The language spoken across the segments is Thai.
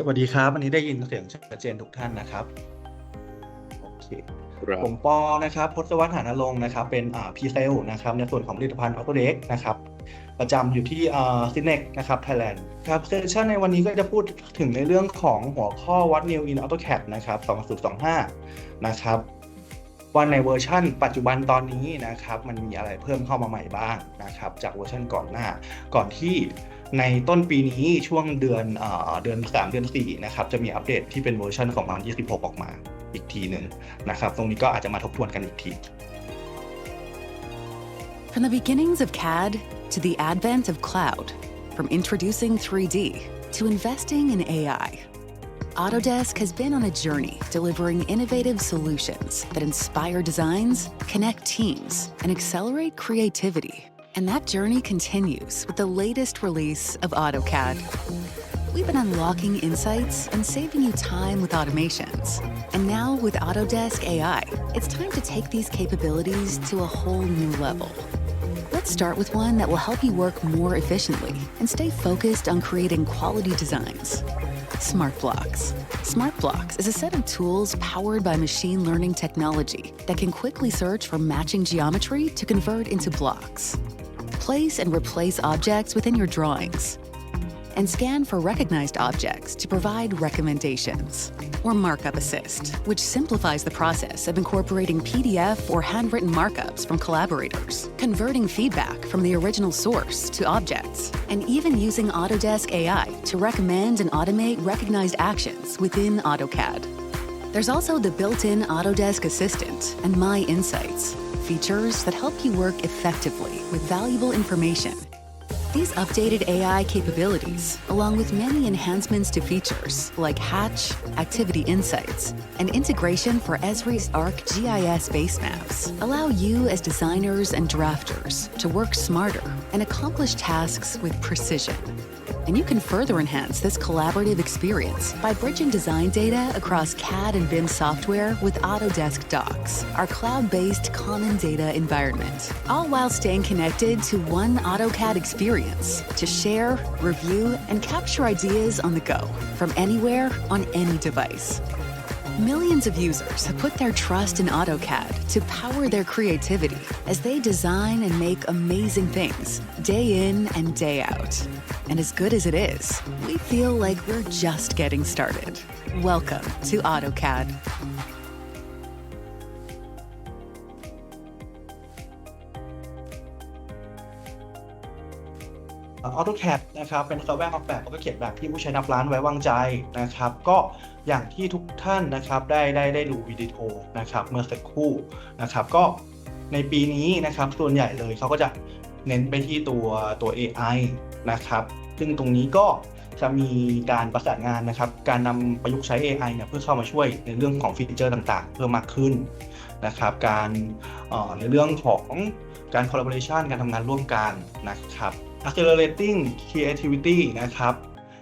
สวัสดีครับอันนี้ได้ยินเสียงชัดเจนทุกท่านนะครับโอเคครับผมปอนะครับพศวัฒน์หานรงค์นะครับ เป็นอ่าพีเซลนะครับ ในส่วนของผลิตภัณฑ์ Autodesk นะครับ ประจำอยู่ที่อ่าซินเนกนะครับไทยแลนด์ครับเซสชันในวันนี้ก็จะพูดถึงในเรื่องของหัวข้อ What New in AutoCAD นะครับ2025 นะครับว่าในเวอร์ชั่นปัจจุบันตอนนี้นะครับ มันมีอะไรเพิ่มเข้ามาใหม่บ้างนะครับ จากเวอร์ชันก่อนหน้า ก่อนที่ ในต้นปีนี้ช่วงเดือนเดือน 3 เดือน4นะครับจะมีอัปเดตที่เป็นเวอร์ชันของมัน26 ออกมาอีกทีหนึ่งนะครับตรงนี้ก็อาจจะมาทบทวนกันอีกที From the beginnings of CAD to the advent of cloud, from introducing 3D to investing in AI, Autodesk has been on a journey delivering innovative solutions that inspire designs, connect teams, and accelerate creativity. And that journey continues with the latest release of AutoCAD. We've been unlocking insights and saving you time with automations. And now with Autodesk AI, it's time to take these capabilities to a whole new level. Let's start with one that will help you work more efficiently and stay focused on creating quality designs. Smart Blocks. Smart Blocks is a set of tools powered by machine learning technology that can quickly search for matching geometry to convert into blocks. Place and replace objects within your drawings. And scan for recognized objects to provide recommendations. Or Markup Assist, which simplifies the process of incorporating PDF or handwritten markups from collaborators, converting feedback from the original source to objects, and even using Autodesk AI to recommend and automate recognized actions within AutoCAD. There's also the built in Autodesk Assistant and My Insights, features that help you work effectively with valuable information. These updated AI capabilities, along with many enhancements to features like Hatch, Activity Insights, and integration for Esri's ARC GIS base maps, allow you as designers and drafters to work smarter and accomplish tasks with precision. And you can further enhance this collaborative experience by bridging design data across CAD and BIM software with Autodesk Docs, our cloud based common data environment, all while staying connected to one AutoCAD experience to share, review, and capture ideas on the go from anywhere on any device. Millions of users have put their trust in AutoCAD to power their creativity as they design and make amazing things day in and day out. And as good as it is, we feel like we're just getting started. Welcome to AutoCAD. ออโตแคดนะครับเป็นซอฟต์แวร์ออกแบบแล้วก็เขียนแบบที่ผู้ใช้นับล้านไว้วางใจนะครับก็อย่างที่ทุกท่านนะครับได้ได้ได้ดูวิดีโอนะครับเมื่อสักครู่นะครับก็ในปีนี้นะครับส่วนใหญ่เลยเขาก็จะเน้นไปที่ตัวตัว AI นะครับซึ่งตรงนี้ก็จะมีการประสานงานนะครับ การนำประยุกต์ใช้ AI เนี่ยเพื่อเข้ามาช่วยในเรื่องของฟีเจอร์ต่างๆ เพิ่มมากขึ้นนะครับ การในเรื่องของการ collaboration การทำงานร่วมกันนะครับ accelerating creativity นะครับ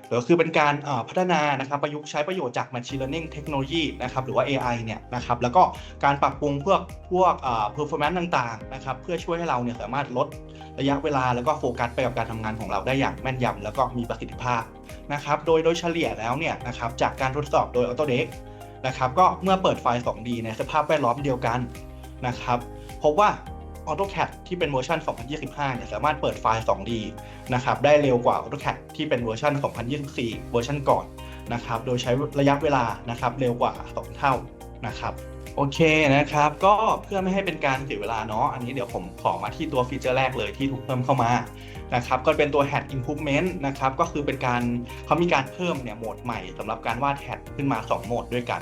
หรือคือเป็นการพัฒนานะครับประยุกต์ใช้ประโยชน์จาก machine learning technology นะครับหรือว่า AI เนี่ยนะครับแล้วก็การปรับปรุงพวกพวก performance ต่างๆนะครับเพื่อช่วยให้เราเนี่ยสามารถลดระยะเวลาแล้วก็โฟกัสไปกับการทำงานของเราได้อย่างแม่นยำแล้วก็มีประสิทธิภาพนะครับโดยโดยเฉลี่ยแล้วเนี่ยนะครับจากการทดสอบโดย Autodesk นะครับก็เมื่อเปิดไฟล์ 2D ในสภาพแวดล้อมเดียวกันนะครับพบว่า AutoCAD ที่เป็นเวอร์ชัน2025 เนี่ยสามารถเปิดไฟล์ 2D นะครับได้เร็วกว่า AutoCAD ที่เป็นเวอร์ชัน2024 เวอร์ชันก่อนนะครับโดยใช้ระยะเวลานะครับเร็วกว่า 2 เท่านะครับโอเคนะครับ ก็เพื่อไม่ให้เป็นการเสียเวลาเนาะอันนี้เดี๋ยวผมขอมาที่ตัวฟีเจอร์แรกเลยที่ถูกเพิ่มเข้ามานะครับก็เป็นตัว Hat Improvement นะครับก็คือเป็นการเขามีการเพิ่มเนี่ยโหมดใหม่สำหรับการวาด Hat ขึ้นมา 2 โหมดด้วยกัน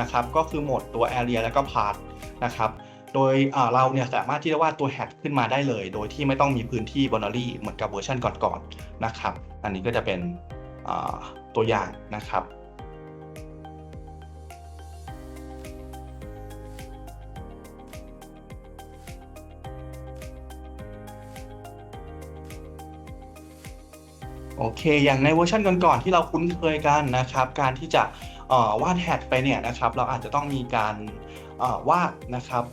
นะครับก็คือโหมดตัว Area แล้วก็ Part นะครับ โดยเราเนี่ยสามารถที่จะวาดตัวแฮทขึ้นมาได้เลย โดยที่ไม่ต้องมีพื้นที่บอนารีเหมือนกับเวอร์ชันก่อนๆนะครับ อันนี้ก็จะเป็นตัวอย่างนะครับโอเค อย่างในเวอร์ชันก่อนๆที่เราคุ้นเคยกันนะครับ การที่จะวาดแฮทไปเนี่ยนะครับ เราอาจจะต้องมีการวาดนะครับ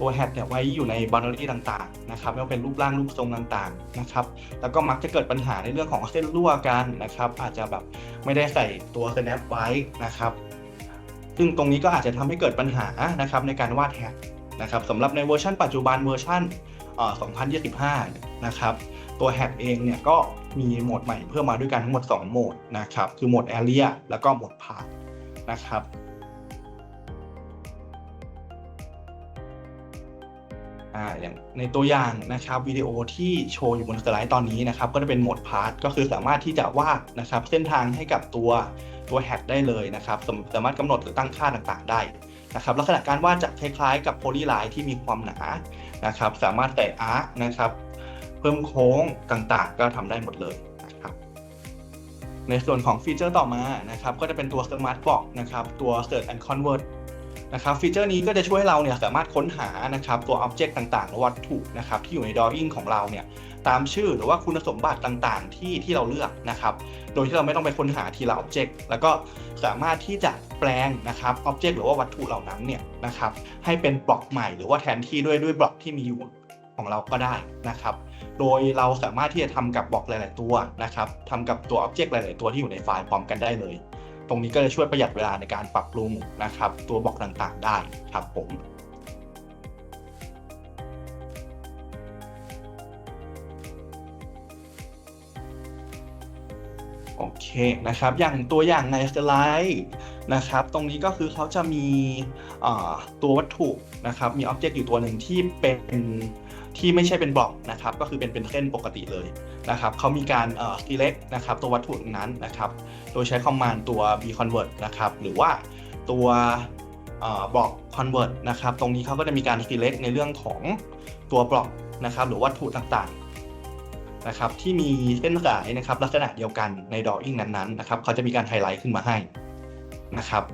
ตัวแฮดเนี่ยไว้อยู่ในบ o น d a r y ต่างๆนะครับไม่ว่าเป็นรูปร่างรูปทรงต่างๆนะครับแล้วก็มักจะเกิดปัญหาในเรื่องของเส้นรั่วกันนะครับอาจจะแบบไม่ได้ใส่ตัว snap ไว้นะครับซึ่งตรงนี้ก็อาจจะทำให้เกิดปัญหานะครับในการวาดแฮดนะครับสำหรับในเวอร์ชันปัจจุบันเวอร์ชันเอ่อ2025 นะครับ ตัวแฮดเองเนี่ยก็มีโหมดใหม่เพิ่มมาด้วยกันทั้งหมด 2 โหมดนะครับ คือโหมด Area แล้วก็โหมด Path นะครับ อย่างในตัวอย่างนะครับวิดีโอที่โชว์อยู่บนสไลด์ตอนนี้นะครับก็จะเป็นโหมดพาร์ทก็คือสามารถที่จะวาดนะครับเส้นทางให้กับตัวตัวแฮดได้เลยนะครับสามารถกำหนดหรือตั้งค่าต่างๆ ได้นะครับลักษณะการวาดจะคล้ายๆ กับโพลีไลน์ที่มีความหนานะครับสามารถแต่อาร์คนะครับเพิ่มโค้งต่างๆ ก็ทำได้หมดเลยนะครับในส่วนของฟีเจอร์ต่อมานะครับก็จะเป็นตัว Smart Block นะครับตัว Search and Convert นะครับฟีเจอร์นี้ก็จะช่วยให้เราเนี่ยสามารถค้นหานะครับตัว Object ต่างๆ วัตถุนะครับที่อยู่ใน Drawing ของเราเนี่ยตามชื่อหรือว่าคุณสมบัติต่างๆ ที่ที่เราเลือกนะครับ โดยที่เราไม่ต้องไปค้นหาทีละ Object แล้วก็สามารถที่จะแปลงนะครับ Object หรือว่าวัตถุเหล่านั้นเนี่ยนะครับให้เป็นบล็อกใหม่หรือว่าแทนที่ด้วยด้วยบล็อกที่มีอยู่ของเราก็ได้นะครับ โดยเราสามารถที่จะทำกับบล็อกหลาย ๆ ตัวนะครับทำกับตัว Object หลาย ๆ ตัวที่อยู่ในไฟล์พร้อมกันได้เลย ตรงนี้ก็จะช่วยประหยัดเวลาในการปรับปรุงนะครับ ตัวบล็อกต่างๆ ได้ครับผมโอเคนะครับ อย่างตัวอย่างในสไลด์นะครับ ตรงนี้ก็คือเขาจะมีตัววัตถุนะครับ มีอ็อบเจกต์อยู่ตัวหนึ่งที่เป็น ที่ไม่ใช่เป็นบล็อกนะครับก็คือเป็นเป็นเส้นปกติเลยนะครับเขามีการเอ่อ select นะครับตัววัตถุนั้นนะครับโดยใช้คอมมานด์ตัว b convert นะครับหรือว่าตัวบล็อก convert นะครับตรงนี้เขาก็จะมีการ select ในเรื่องของตัวบล็อกนะครับหรือวัตถุต่างๆนะครับที่มีเส้นสายนะครับลักษณะเดียวกันใน drawing นั้นๆนะครับเขาจะมีการไฮไลท์ขึ้นมาให้นะครับ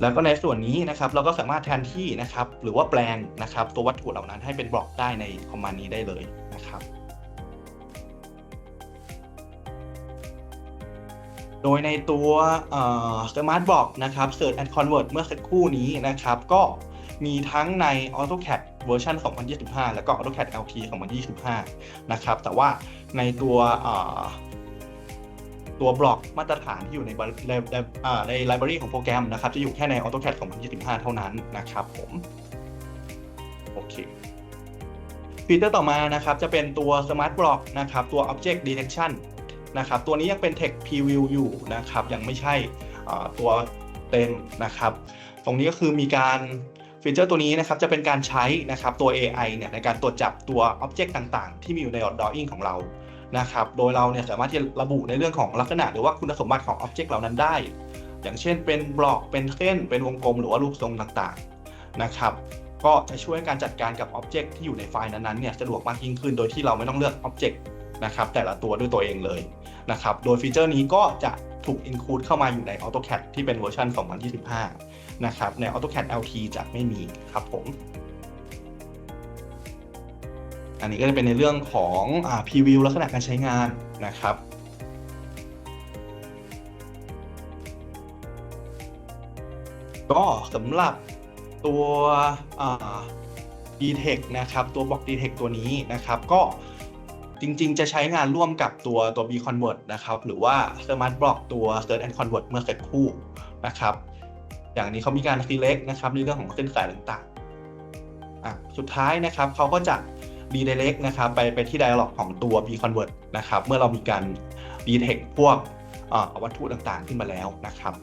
แล้วก็ในส่วนนี้นะครับเราก็สามารถแทนที่นะครับหรือว่าแปลงนะครับ ตัววัตถุเหล่านั้นให้เป็นบล็อกได้ในคอมมานด์นี้ได้เลยนะครับโดยในตัวเอ่อ Smart Block นะครับ Search and Convert เมื่อสักครู่นี้นะครับ ก็มีทั้งใน AutoCAD เวอร์ชัน2025 แล้วก็ AutoCAD LT 2025 นะครับ แต่ว่าในตัว ตัวบล็อกมาตรฐานที่อยู่ในบริในในอ่าในไลบรารีของโปรแกรมนะครับ จะอยู่แค่ใน AutoCAD 2025 เท่านั้นนะครับผมโอเคฟีเจอร์ต่อมานะครับ จะเป็นตัว Smart Block นะครับ ตัว Object Detection นะครับ ตัวนี้ยังเป็น Text Preview อยู่นะครับ ยังไม่ใช่ตัวเต็มนะครับ ตรงนี้ก็คือมีการฟีเจอร์ตัวนี้นะครับจะเป็นการใช้นะครับตัว AI เนี่ยในการตรวจจับตัว Object ต่างๆ ที่มีอยู่ใน Drawing ของเรา นะครับ โดยเราเนี่ยสามารถที่จะระบุในเรื่องของลักษณะ หรือว่าคุณสมบัติของ Object เหล่านั้นได้ อย่างเช่นเป็นบล็อก เป็นเส้น เป็นวงกลม หรือว่ารูปทรงต่างๆ นะครับ ก็จะช่วยการจัดการกับ Object ที่อยู่ในไฟล์นั้นๆเนี่ยสะดวกมากยิ่งขึ้น โดยที่เราไม่ต้องเลือก Object นะครับแต่ละตัวด้วยตัวเองเลยนะครับ โดยฟีเจอร์นี้ก็จะถูก include เข้ามาอยู่ใน AutoCAD ที่เป็นเวอร์ชัน2025 นะครับ ใน AutoCAD LT จะไม่มีครับผม อันนี้ก็จะเป็นในเรื่องของอ่า preview ลักษณะการใช้งานนะครับก็สำหรับตัวอ่า Detect นะครับ ตัวบล็อก Detect ตัวนี้นะครับ ก็จริง ๆ จะใช้งานร่วมกับตัวตัว B Convert นะครับ หรือว่า Smart Block ตัว Search and Convert เมื่อสักครู่นะครับ อย่างนี้เขามีการ select นะครับในเรื่องของเส้นสายต่างๆอะสุดท้ายนะครับเขาก็จะ redirect นะครับไปไปที่ dialog ของตัว B Convert นะครับเมื่อเรามีการ detect พวกวัตถุต่างๆ ขึ้นมาแล้วนะครับ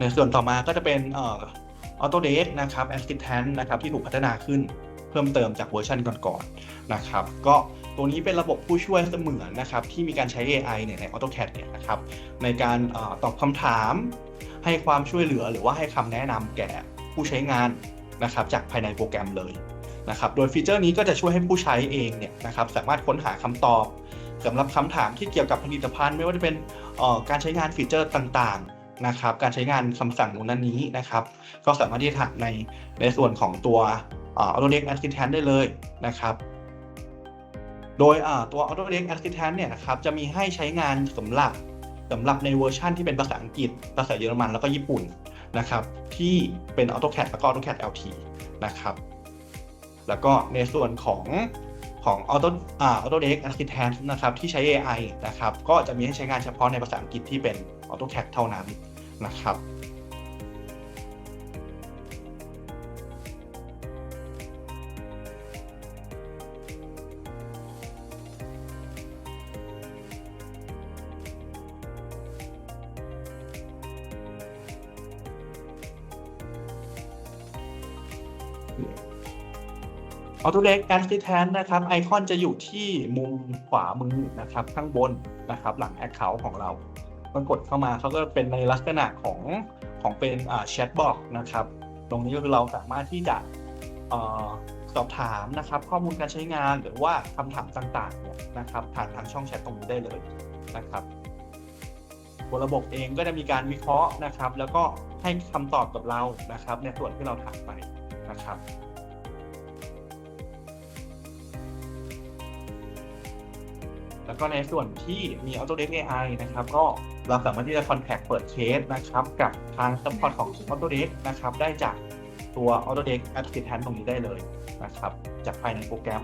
ในส่วนต่อมาก็จะเป็นออ Autodesk นะครับ Assistant นะครับที่ถูกพัฒนาขึ้นเพิ่มเติมจากเวอร์ชันก่อนๆนะครับก็ตัวนี้เป็นระบบผู้ช่วยเสมือนนะครับที่มีการใช้ AI เนี่ยใน AutoCAD เนี่ยนะครับในการออตอบคำถาม ให้ความช่วยเหลือหรือว่าให้คำแนะนำแก่ผู้ใช้งาน นะครับจากภายในโปรแกรมเลยนะครับโดยฟีเจอร์นี้ก็จะช่วยให้ผู้ใช้เองเนี่ยนะครับสามารถค้นหาคำตอบสำหรับคำถามที่เกี่ยวกับผลิตภัณฑ์ไม่ว่าจะเป็นออการใช้งานฟีเจอร์ต่างๆนะครับการใช้งานคำสั่งนู้นนั้นนี้นะครับ ก็สามารถที่จะถามในในส่วนของตัวเออ Autodesk Assistant ได้เลยนะครับโดยตัว Autodesk Assistant เนี่ยนะครับจะมีให้ใช้งานสำหรับสำหรับในเวอร์ชันที่เป็นภาษาอังกฤษ ภาษาเยอรมันแล้วก็ญี่ปุ่น นะครับที่เป็น AutoCAD แล้วก็ AutoCAD LT นะครับแล้วก็ในส่วนของของ Auto อ่า Autodesk Architect นะครับที่ใช้ AI นะครับก็จะมีให้ใช้งานเฉพาะในภาษาอังกฤษที่เป็น AutoCAD เท่านั้นนะครับ Autodesk Assistant นะครับไอคอนจะอยู่ที่มุมขวามือนะครับข้างบนนะครับหลัง Account ของเรามันกดเข้ามาเขาก็เป็นในลักษณะของของเป็นแชทบอกนะครับ ตรงนี้ก็คือเราสามารถที่จะออสอบถามนะครับ ข้อมูลการใช้งานหรือว่าคำถามต่างๆเนี่ยนะครับ ผ่านทางช่องแชทตรงนี้ได้เลยนะครับตัวระบบเองก็จะมีการวิเคราะห์นะครับ แล้วก็ให้คำตอบกับเรานะครับ ในส่วนที่เราถามไป นะครับแล้วก็ในส่วนที่มี Autodesk AI นะครับ ก็เราสามารถที่จะ contact เปิดเคสนะครับ กับทาง support ของ Autodesk นะครับ ได้จากตัว Autodesk Assistant ตรงนี้ได้เลยนะครับ จากภายในโปรแกรม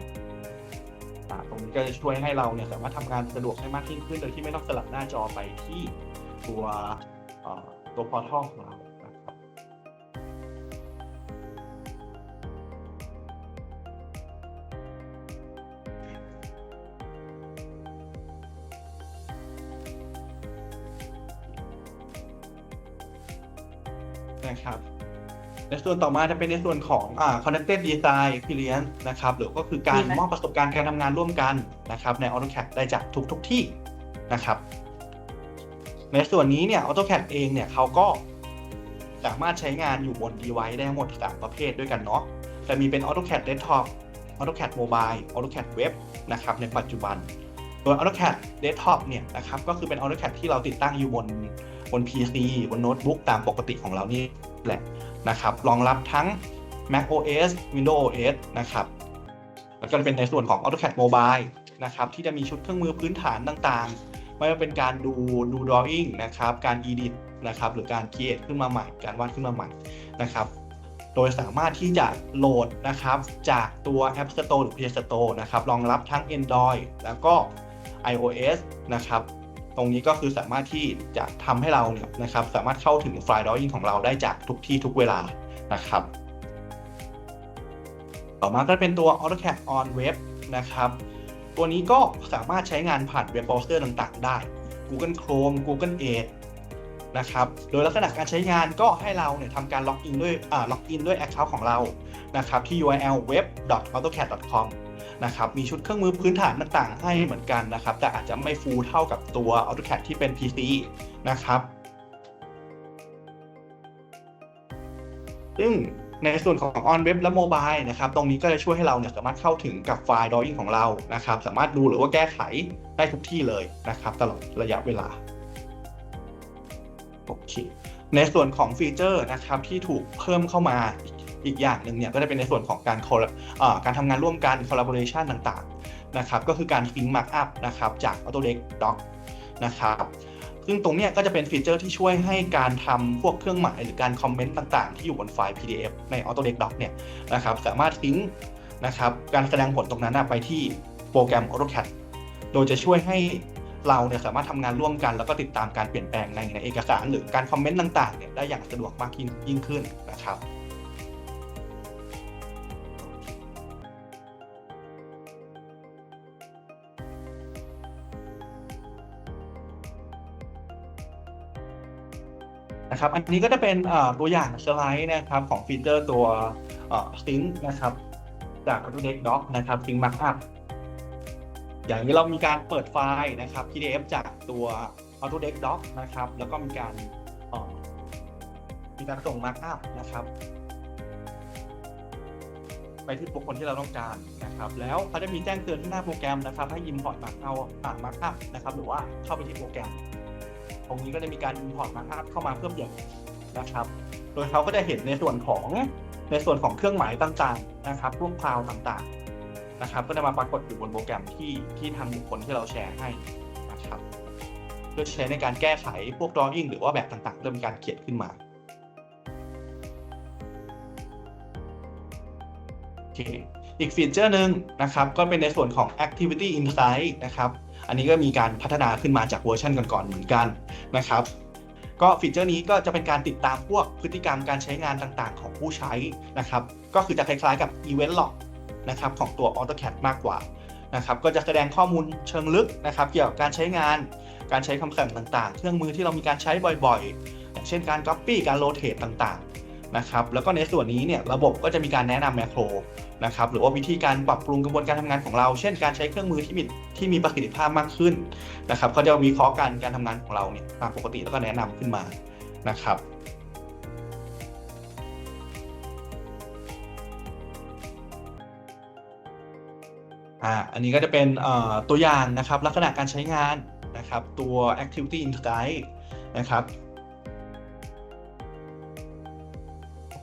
ตรงนี้ก็จะช่วยให้เราเนี่ยสามารถทำงานสะดวกให้มากยิ่งขึ้น โดยที่ไม่ต้องสลับหน้าจอไปที่ตัวตัว portal ของเรา ส่วนต่อมาจะเป็นในส่วนของอ่า connected design experience นะครับหรือก็คือการดีไหมมอบประสบการณ์การทำงานร่วมกันนะครับใน AutoCAD ได้จากทุกทุกๆที่นะครับ ในส่วนนี้เนี่ย AutoCAD เองเนี่ยเขาก็สามารถใช้งานอยู่บน device ได้ทั้งหมด 3 ประเภทด้วยกันเนาะจะมีเป็น AutoCAD desktop AutoCAD mobile AutoCAD web นะครับในปัจจุบันโดย AutoCAD desktop เนี่ยนะครับก็คือเป็น AutoCAD ที่เราติดตั้งอยู่บนบน PC บนโน้ตบุ๊กตามปกติของเรานี่แหละ นะครับรองรับทั้ง Mac OS Windows OS นะครับแล้วก็เป็นในส่วนของ AutoCAD Mobile นะครับที่จะมีชุดเครื่องมือพื้นฐานต่างๆ ไม่ว่าเป็นการดูดู drawing นะครับการ edit นะครับหรือการ create ขึ้นมาใหม่ การวาดขึ้นมาใหม่นะครับโดยสามารถที่จะโหลดนะครับจากตัว App Store หรือ Play Store นะครับรองรับทั้ง Android แล้วก็ iOS นะครับ รงนี้ก็คือสามารถที่จะทำให้เราเนี่ยนะครับสามารถเข้าถึงไฟล์ drawing ของเราได้จากทุกที่ทุกเวลานะครับต่อมาก็เป็นตัว AutoCAD on Web นะครับ ตัวนี้ก็สามารถใช้งานผ่านเว็บเบราว์เซอร์ต่างๆ ได้ Google Chrome Google Edge นะครับ โดยลักษณะการใช้งานก็ให้เราเนี่ยทำการล็อกอินด้วยอ่าล็อกอินด้วย Account ของเรา นะครับ ที่ url web.autocad.com นะครับมีชุดเครื่องมือพื้นฐานต่างๆ ให้เหมือนกันนะครับ แต่อาจจะไม่ฟูลเท่ากับตัว AutoCAD ที่เป็น PC นะครับซึ่งในส่วนของ on web และ mobile นะครับ ตรงนี้ก็จะช่วยให้เราเนี่ยสามารถเข้าถึงกับไฟล์ drawing ของเรานะครับ สามารถดูหรือว่าแก้ไขได้ทุกที่เลยนะครับ ตลอดระยะเวลา โอเค ในส่วนของฟีเจอร์นะครับที่ถูกเพิ่มเข้ามา อีกอย่างหนึ่งเนี่ยก็จะเป็นในส่วนของการ colla- เอ่อการทำงานร่วมกัน collaboration ต่างๆนะครับก็คือการ sync markup นะครับจาก Autodesk Doc นะครับซึ่งตรงเนี้ยก็จะเป็นฟีเจอร์ที่ช่วยให้การทำพวกเครื่องหมายหรือการคอมเมนต์ต่างๆ ที่อยู่บนไฟล์ PDF ใน Autodesk Doc เนี่ยนะครับสามารถซิงนะครับการแสดงผลตรงนั้นไปที่โปรแกรม AutoCAD โดยจะช่วยให้เราเนี่ยสามารถทำงานร่วมกันแล้วก็ติดตามการเปลี่ยนแปลงในในเอกสาร หรือการคอมเมนต์ต่างๆเนี่ยได้อย่างสะดวกมากยิ่งขึ้นนะครับ นะครับ อันนี้ก็จะเป็นตัวอย่างสไลด์นะครับของฟีเจอร์ตัวซิงนะครับจาก Autodesk Doc นะครับ Sync Markup อย่างนี้เรามีการเปิดไฟล์นะครับ PDF จากตัว Autodesk Doc นะครับ แล้วก็มีการมีการส่ง Markup นะครับ ไปที่บุคคลที่เราต้องการนะครับ แล้วเขาจะมีแจ้งเตือนที่หน้าโปรแกรมนะครับ ให้ import markup อ่า markup นะครับ หรือว่าเข้าไปที่โปรแกรม ตรงนี้ก็จะมีการอินพอร์ตมาร์คเข้ามาเพิ่มเติมนะครับ โดยเขาก็จะเห็นในส่วนของในส่วนของเครื่องหมายต่างๆนะครับร่วมคลาวต่างๆนะครับ ก็จะมาปรากฏอยู่บนโปรแกรมที่ที่ทางบุคคลที่เราแชร์ให้นะครับ เพื่อใช้ในการแก้ไขพวกดรอยิ่งหรือว่าแบบต่างๆ เริ่มการเขียนขึ้นมาอีกฟีเจอร์หนึ่งนะครับ ก็เป็นในส่วนของ Activity Insight นะครับ อันนี้ก็มีการพัฒนาขึ้นมาจากเวอร์ชันก่อนๆเหมือนกันนะครับก็ฟีเจอร์นี้ก็จะเป็นการติดตามพวกพฤติกรรมการใช้งานต่างๆ ของผู้ใช้นะครับ ก็คือจะคล้ายๆกับ Event Log นะครับของตัว AutoCAD มากกว่านะครับ ก็จะแสดงข้อมูลเชิงลึกนะครับ เกี่ยวกับการใช้งาน การใช้คำสั่งต่างๆ เครื่องมือที่เรามีการใช้บ่อยๆ อย่างเช่นการ Copy การ Rotate ต่างๆ นะครับ แล้วก็ในส่วนนี้เนี่ยระบบก็จะมีการแนะนำแมคโคร นะครับหรือว่าวิธีการปรับปรุงกระบวนการทำงานของเรา เช่นการใช้เครื่องมือที่มีที่มีประสิทธิภาพมากขึ้นนะครับเขาจะวิเคราะห์การการทำงานของเราเนี่ยตามปกติแล้วก็แนะนำขึ้นมานะครับอ่าอันนี้ก็จะเป็นตัวอย่างนะครับลักษณะการใช้งานนะครับตัว Activity Insight นะครับ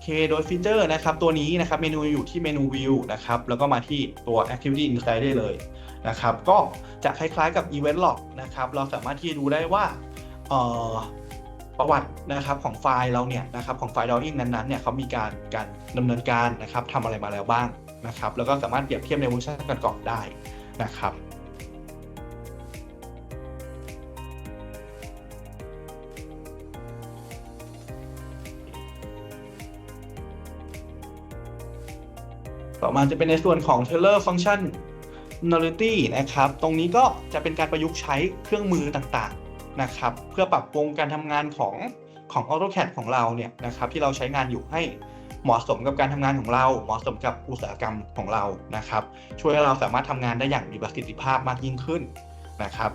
เคโดยฟีเจอร์นะครับตัวนี้นะครับเมนูอยู่ที่เมนู View นะครับแล้วก็มาที่ตัว Activity Insight ได้เลยนะครับก็จะคล้ายๆกับ Event Log นะครับเราสามารถที่จะดูได้ว่าประวัตินะครับของไฟล์เราเนี่ยนะครับของไฟล์ drawing นั้นๆเนี่ยเขามีการการดำเนินการนะครับทำอะไรมาแล้วบ้างนะครับแล้วก็สามารถเปรียบเทียบในเวอร์ชันก่อนๆได้นะครับ ต่อมาจะเป็นในส่วนของ Teller Function Nullity นะครับ ตรงนี้ก็จะเป็นการประยุกต์ใช้เครื่องมือต่างๆนะครับ เพื่อปรับปรุงการทำงานของของ AutoCAD ของเราเนี่ยนะครับที่เราใช้งานอยู่ให้เหมาะสมกับการทำงานของเรา เหมาะสมกับอุตสาหกรรมของเรานะครับ ช่วยให้เราสามารถทำงานได้อย่างมีประสิทธิภาพมากยิ่งขึ้นนะครับ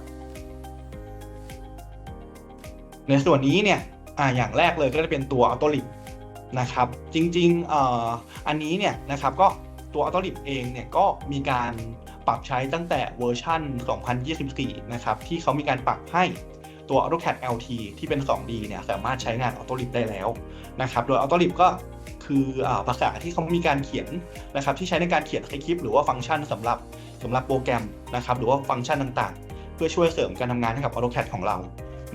ในส่วนนี้เนี่ยออย่างแรกเลยก็จะเป็นตัว Autolib นะครับ จริงๆออันนี้เนี่ยนะครับก็ ตัว Autolib เองเนี่ยก็มีการปรับใช้ตั้งแต่เวอร์ชัน 2024 นะครับ ที่เขามีการปรับให้ตัว AutoCAD LT ที่เป็น 2D เนี่ยสามารถใช้งาน Autolib ได้แล้วนะครับ โดย Autolib ก็คืออภาษาที่เขามีการเขียนนะครับที่ใช้ในการเขียนสคริปต์หรือว่าฟังก์ชันสำหรับสำหรับโปรแกรมนะครับหรือว่าฟังก์ชันต่างๆ เพื่อช่วยเสริมการทำงานให้กับ AutoCAD ของเรา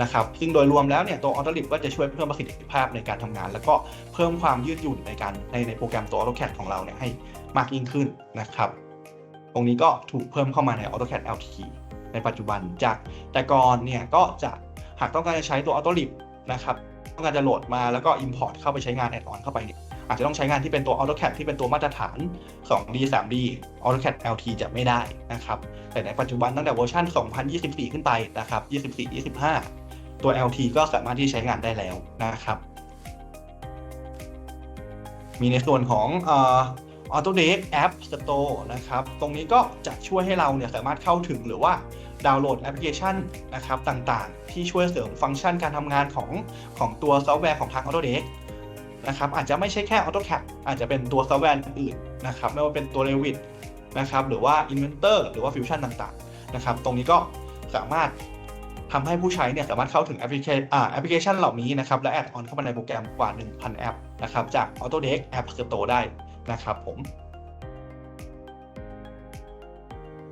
นะครับซึ่งโดยรวมแล้วเนี่ยตัว Autolib ก็จะช่วยเพิ่มประสิทธิภาพในการทำงาน แล้วก็เพิ่มความยืดหยุ่นในการในในโปรแกรมตัว AutoCAD ของเราเนี่ยให้มากยิ่งขึ้นนะครับตรงนี้ก็ถูกเพิ่มเข้ามาใน AutoCAD LT ในปัจจุบันจากแต่ก่อนเนี่ยก็จะหากต้องการจะใช้ตัว Autolib นะครับต้องการจะโหลดมาแล้วก็ Import เข้าไปใช้งานแอดออนเข้าไปเนี่ยอาจจะต้องใช้งานที่เป็นตัว AutoCAD ที่เป็นตัวมาตรฐาน 2D 3D AutoCAD LT จะไม่ได้นะครับ แต่ในปัจจุบันตั้งแต่เวอร์ชัน2024 ขึ้นไปนะครับ24 25 ตัว LT ก็สามารถที่ใช้งานได้แล้วนะครับ มีในส่วนของออ Autodesk App Store นะครับ ตรงนี้ก็จะช่วยให้เราเนี่ยสามารถเข้าถึงหรือว่าดาวน์โหลดแอปพลิเคชันนะครับต่างๆ ที่ช่วยเสริมฟังก์ชันการทำงานของของตัวซอฟต์แวร์ของทาง Autodesk นะครับอาจจะไม่ใช่แค่ AutoCAD อาจจะเป็นตัวซอฟต์แวร์อื่นนะครับไม่ว่าเป็นตัว Revit นะครับหรือว่า Inventor หรือว่า Fusion ต่างๆนะครับตรงนี้ก็สามารถ ทำให้ผู้ใช้เนี่ยสามารถเข้าถึงแอปพลิเคชันเหล่านี้นะครับและแอดออนเข้ามาในโปรแกรมกว่า 1,000 แอปนะครับจาก Autodesk App Store ได้นะครับผม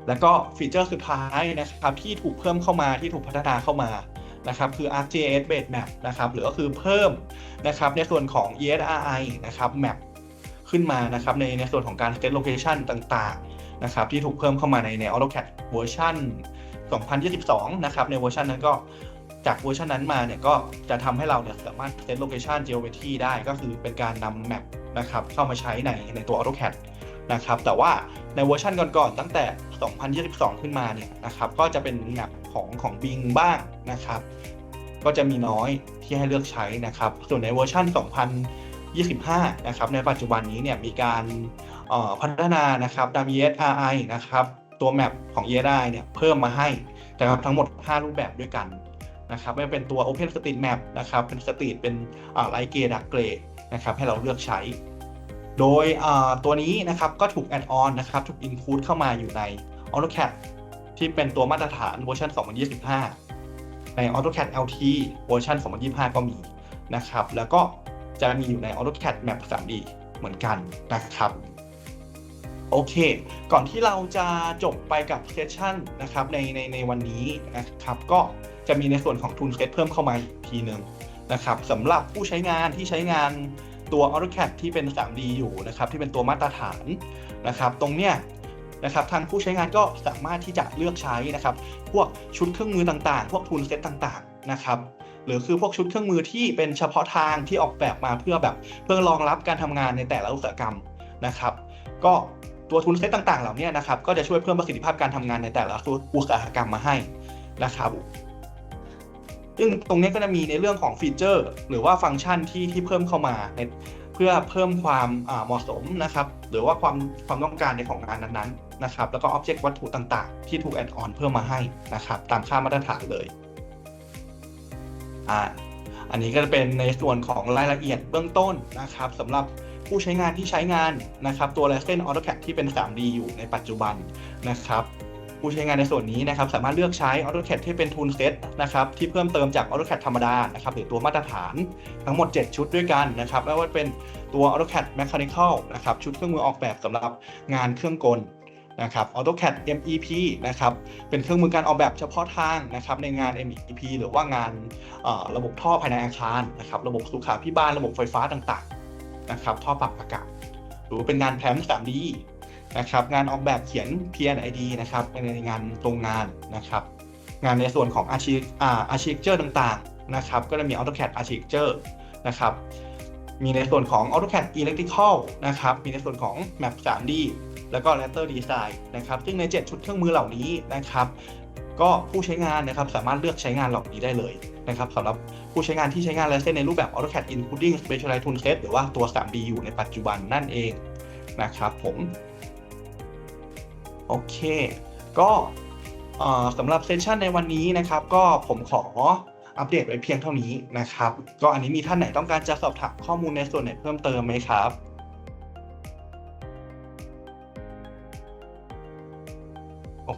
แล้วก็ฟีเจอร์สุดท้ายนะครับที่ถูกเพิ่มเข้ามาที่ถูกพัฒนาเข้ามานะครับคือ ArcGIS Base Map นะครับหรือก็คือเพิ่มนะครับในส่วนของ ESRI นะครับ Map ขึ้นมานะครับในในส่วนของการ set location ต่างๆนะครับที่ถูกเพิ่มเข้ามาในใน AutoCAD เวอร์ชัน 2022 นะครับในเวอร์ชันนั้นก็จากเวอร์ชันนั้นมาเนี่ยก็จะทำให้เราเนี่ยสามารถ set location geometry ได้ก็คือเป็นการนำ map นะครับเข้ามาใช้ในในตัว AutoCAD นะครับแต่ว่าในเวอร์ชันก่อนๆตั้งแต่ 2022 ขึ้นมาเนี่ยนะครับก็จะเป็นแมปของของ Bing บ้างนะครับ ก็จะมีน้อยที่ให้เลือกใช้นะครับ ส่วนในเวอร์ชัน 2025 นะครับในปัจจุบันนี้เนี่ยมีการพัฒนานะครับตาม ESRI นะครับ ตัวแมปของ ESRI เนี่ยเพิ่มมาให้นะครับทั้งหมด 5 รูปแบบด้วยกันนะครับไม่เป็นตัว Open Street Map นะครับเป็น Street เป็นไลท์เกรดักเกรดนะครับให้เราเลือกใช้ โดยตัวนี้นะครับก็ถูกแอดออนนะครับถูกอินคูดเข้ามาอยู่ใน AutoCAD ที่เป็นตัวมาตรฐานเวอร์ชัน2025 ใน AutoCAD LT เวอร์ชัน2025 ก็มีนะครับแล้วก็จะมีอยู่ใน AutoCAD Map 3D เหมือนกันนะครับ โอเค ก่อนที่เราจะจบไปกับเซสชั่นนะครับในในในวันนี้นะครับก็จะมีในส่วนของ Tool Set เพิ่มเข้ามาอีกทีหนึ่งนะครับสำหรับผู้ใช้งานที่ใช้งานตัว AutoCAD ที่เป็น 3D อยู่นะครับที่เป็นตัวมาตรฐานนะครับตรงเนี้ยนะครับทางผู้ใช้งานก็สามารถที่จะเลือกใช้นะครับพวกชุดเครื่องมือต่างๆ พวกทูลเซตต่างๆนะครับหรือคือพวกชุดเครื่องมือที่เป็นเฉพาะทางที่ออกแบบมาเพื่อแบบเพื่อรองรับการทำงานในแต่ละอุตสาหกรรมนะครับ ก็ ตัวทุนเซตต่างๆ เหล่านี้นะครับก็จะช่วยเพิ่มประสิทธิภาพการทำงานในแต่ละอุตสาหกรรมมาให้นะครับซึ่งตรงนี้ก็จะมีในเรื่องของฟีเจอร์ หรือว่าฟังก์ชันที่ที่เพิ่มเข้ามาในเพื่อเพิ่มความเหมาะสมนะครับหรือว่าความความต้องการในของงานนั้นๆนะครับแล้วก็อ็อบเจกต์วัตถุต่างๆ ที่ถูกแอดออนเพิ่มมาให้นะครับตามค่ามาตรฐานเลยอ่าอันนี้ก็จะเป็นในส่วนของรายละเอียดเบื้องต้นนะครับสำหรับ ผู้ใช้งานที่ใช้งานนะครับตัว Ryzen AutoCAD ที่เป็น 3D อยู่ในปัจจุบันนะครับผู้ใช้งานในส่วนนี้นะครับสามารถเลือกใช้ AutoCAD ที่เป็น Tool Set นะครับที่เพิ่มเติมจาก AutoCAD ธรรมดานะครับหรือตัวมาตรฐานทั้งหมด 7 ชุดด้วยกันนะครับไม่ว่าเป็นตัว AutoCAD Mechanical นะครับชุดเครื่องมือออกแบบสำหรับงานเครื่องกลนะครับ AutoCAD MEP นะครับเป็นเครื่องมือการออกแบบเฉพาะทางนะครับในงาน MEP หรือว่างานระบบท่อภายในอาคารนะครับระบบสุขาพิบาลระบบไฟฟ้าต่างๆ นะครับท่อปรับอากาศหรือเป็นงานแพลน 3D นะครับ งานออกแบบเขียน PNID นะครับในงานโรงงานนะครับ งานในส่วนของ archi- อ่า architecture ต่างๆนะครับ ก็จะมี AutoCAD architecture นะครับ มีในส่วนของ AutoCAD electrical นะครับ มีในส่วนของ map 3D แล้วก็ letter design นะครับ ซึ่งใน 7 ชุดเครื่องมือเหล่านี้นะครับ ก็ผู้ใช้งานนะครับสามารถเลือกใช้งานเหล่านี้ได้เลยนะครับสำหรับผู้ใช้งานที่ใช้งาน Ryzen ในรูปแบบ AutoCAD including Specialized Toolset หรือว่าตัว 3D อยู่ในปัจจุบันนั่นเองนะครับผมโอเค ก็สำหรับเซสชันในวันนี้นะครับ ก็ผมขออัปเดตไว้เพียงเท่านี้นะครับ ก็อันนี้มีท่านไหนต้องการจะสอบถามข้อมูลในส่วนไหนเพิ่มเติมไหมครับ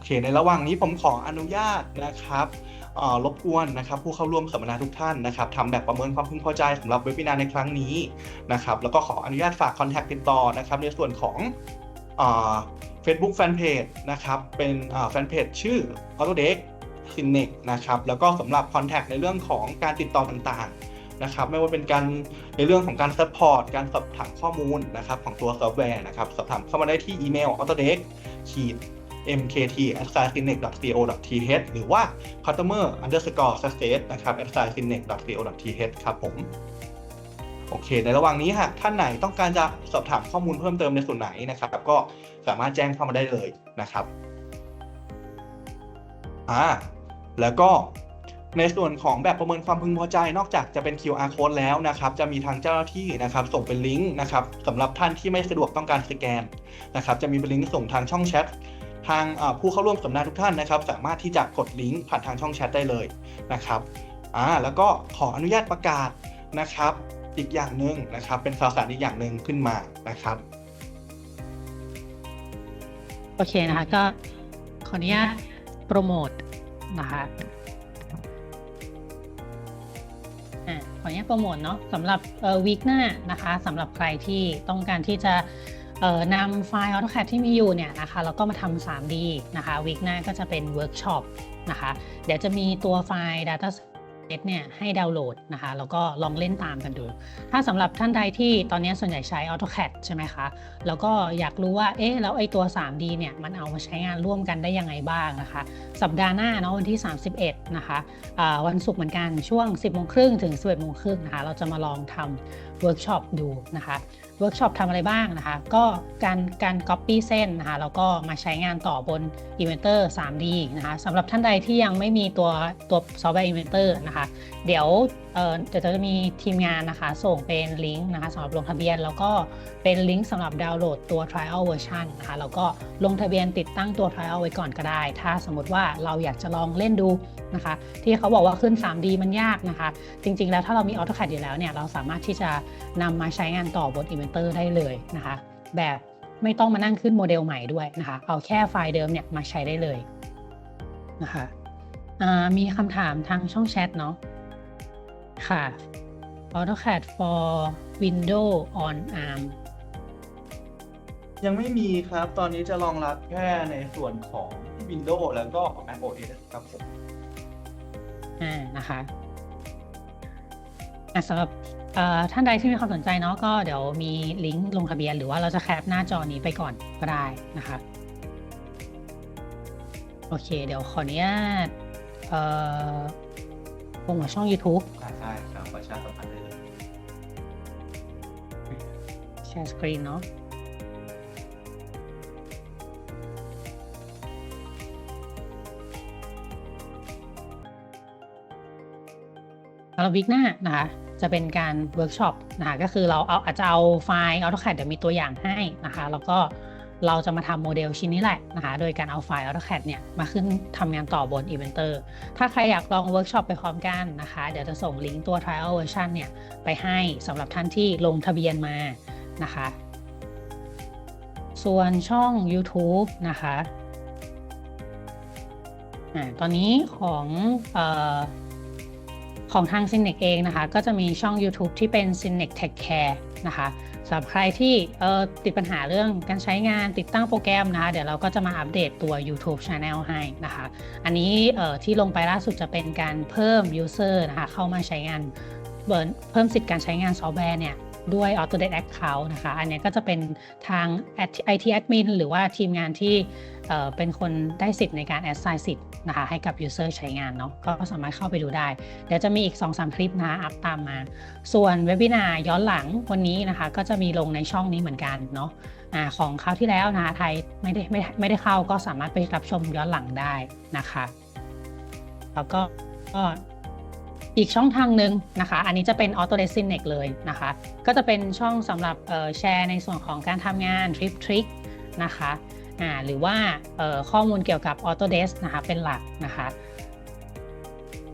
เค ในระหว่างนี้ผมขออนุญาตนะครับรบกวนนะครับผู้เข้าร่วมสัมมนาทุกท่านนะครับทำแบบประเมินความพึงพอใจสำหรับเว็บ i นาในครั้งนี้นะครับแล้วก็ขออนุญาตฝากคอนแทคติดต่อนะครับในส่วนของเอ่อ Facebook Fanpage นะครับเป็นแฟนเพจชื่อ Autodesk c i n e c นะครับแล้วก็สำหรับ Contact ในเรื่องของการติดต่อต่างๆนะครับไม่ว่าเป็นการในเรื่องของการ Support การสอบถามข้อมูลนะครับของตัวซอฟต์แวร์นะครับสอบถามเข้ามาได้ที่อีเมล autodesk mkt at c i n e c co th หรือว่า customer underscore success นะครับ at c i n e c co th ครับผมโอเค ในระหว่างนี้หากท่านไหนต้องการจะสอบถามข้อมูลเพิ่มเติมในส่วนไหนนะครับก็สามารถแจ้งเข้ามาได้เลยนะครับอ่าแล้วก็ในส่วนของแบบประเมินความพึงพอใจ นอกจากจะเป็น QR code แล้วนะครับ จะมีทางเจ้าหน้าที่นะครับ ส่งเป็นลิงก์นะครับสำหรับท่านที่ไม่สะดวกต้องการสแกนนะครับ จะมีเป็นลิงก์ส่งทางช่องแชท ทางผู้เข้าร่วมสัมมนาทุกท่านนะครับ สามารถที่จะกดลิงก์ผ่านทางช่องแชทได้เลยนะครับอ่าแล้วก็ขออนุญาตประกาศนะครับ อีกอย่างหนึ่งนะครับ เป็นข่าวสารอีกอย่างหนึ่งขึ้นมานะครับโอเคนะคะก็ขออนุญาตโปรโมทนะคะอะขออนุญาตโปรโมทเนาะสำหรับเอ่อวีคหน้านะคะสำหรับใครที่ต้องการที่จะ นำไฟล์ AutoCAD ที่มีอยู่เนี่ยนะคะแล้วก็มาทำ 3D นะคะวีคหน้าก็จะเป็นเวิร์กช็อปนะคะเดี๋ยวจะมีตัวไฟล์ Data Set เนี่ยให้ดาวน์โหลดนะคะแล้วก็ลองเล่นตามกันดู ถ้าสำหรับท่านใดที่ตอนนี้ส่วนใหญ่ใช้ AutoCAD ใช่ไหมคะแล้วก็อยากรู้ว่าเอ๊ะแล้วไอ้ตัว 3D เนี่ยมันเอามาใช้งานร่วมกันได้ยังไงบ้างนะคะ สัปดาห์หน้าเนาะวันที่ 31 นะคะวันศุกร์เหมือนกันช่วง 10โมงครึ่งถึง 11โมงครึ่งนะคะเราจะมาลองทำเวิร์กช็อปดูนะคะ เวิร์กช็อปทำอะไรบ้างนะคะ ก็การการ Copy เส้นนะคะแล้วก็มาใช้งานต่อบน Inventor 3D นะคะสำหรับท่านใดที่ยังไม่มีตัวตัวซอฟต์แวร์ Inventor นะคะ เดี๋ยวเดี๋ยวจะมีทีมงานนะคะ ส่งเป็นลิงก์นะคะสำหรับลงทะเบียน แล้วก็เป็นลิงก์สำหรับดาวน์โหลดตัว trial version นะคะแล้วก็ลงทะเบียนติดตั้งตัว trial ไว้ก่อนก็ได้ ถ้าสมมติว่าเราอยากจะลองเล่นดูนะคะ ที่เขาบอกว่าขึ้น 3D มันยากนะคะ จริง ๆ แล้วถ้าเรามี AutoCAD อยู่แล้วเนี่ยเราสามารถที่จะนำมาใช้งานต่อบน Inventor ได้เลยนะคะ แบบไม่ต้องมานั่งขึ้นโมเดลใหม่ด้วยนะคะ เอาแค่ไฟล์เดิมเนี่ยมาใช้ได้เลยนะคะมีคำถามทางช่องแชทเนาะ ค่ะ AutoCAD for Windows on ARM ยังไม่มีครับ ตอนนี้จะรองรับแค่ในส่วนของ Windows แล้วก็ macOS ครับผมอ่านะคะอะสำหรับเอ่อท่านใดที่มีความสนใจเนาะก็เดี๋ยวมีลิงก์ลงทะเบียน หรือว่าเราจะแคปหน้าจอนี้ไปก่อนก็ได้นะคะ โอเค เดี๋ยวขออนุญาตเอ่อโป รโมทช่อง YouTube อ่าได้ครับประชาสัมพันธ์ได้เลยแชร์สกรีนเนาะสำหรับวิกหน้านะคะจะเป็นการเวิร์กช็อปนะคะก็คือเราเอาอาจจะเอาไฟล์ AutoCAD เดี๋ยวมีตัวอย่างให้นะคะ แล้วก็ เราจะมาทำโมเดลชิ้นนี้แหละนะคะ โดยการเอาไฟล์ AutoCAD เนี่ยมาขึ้นทำงานต่อบน Inventor ถ้าใครอยากลองเวิร์กช็อปไปพร้อมกันนะคะ เดี๋ยวจะส่งลิงก์ตัว trial version เนี่ยไปให้สำหรับท่านที่ลงทะเบียนมานะคะ ส่วนช่อง YouTube นะคะอ่าตอนนี้ของเออของทาง c y n e c เองนะคะ ก็จะมีช่อง YouTube ที่เป็น c y n e c Tech Care นะคะ สำหรับใครที่เออติดปัญหาเรื่องการใช้งานติดตั้งโปรแกรมนะคะเดี๋ยวเราก็จะมาอัปเดตตัว YouTube Channel ให้นะคะ อันนี้เออที่ลงไปล่าสุดจะเป็นการเพิ่ม User นะคะเข้ามาใช้งานเพิ่มสิทธิ์การใช้งานซอฟต์แวร์เนี่ยด้วย Autodesk Account นะคะ อันนี้ก็จะเป็นทาง IT Admin หรือว่าทีมงานที่ เป็นคนได้สิทธิ์ในการ assign สิทธิ์นะคะให้กับ User ใช้งานเนาะก็สามารถเข้าไปดูได้ เดี๋ยวจะมีอีก 2-3 คลิปนะอัพตามมา ส่วนเว็บ i นาย้อนหลังวันนี้นะคะ ก็จะมีลงในช่องนี้เหมือนกันเนาะอ่าของคราวที่แล้วนะคะไทยไม่ได้ไม่ไม่ได้เข้าก็สามารถไปรับชมย้อนหลังได้นะคะ แล้วก็อีกช่องทางหนึ่งนะคะ อันนี้จะเป็น Autodesk Synec เลยนะคะ ก็จะเป็นช่องสำหรับแชร์ในส่วนของการทำงานทริปทริคนะคะ หรือว่าเอ่อข้อมูลเกี่ยวกับ Autodesk นะคะเป็นหลักนะคะ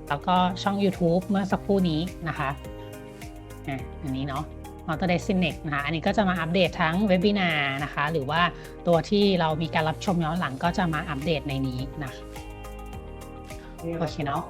แล้วก็ช่อง YouTube เมื่อสักครู่นี้นะคะอะอันนี้เนาะ Autodesk Synec นะคะอันนี้ก็จะมาอัปเดตทั้งเว็บ i นานะคะ หรือว่าตัวที่เรามีการรับชมย้อนหลังก็จะมาอัปเดตในนี้นะคะโอเคเนาะ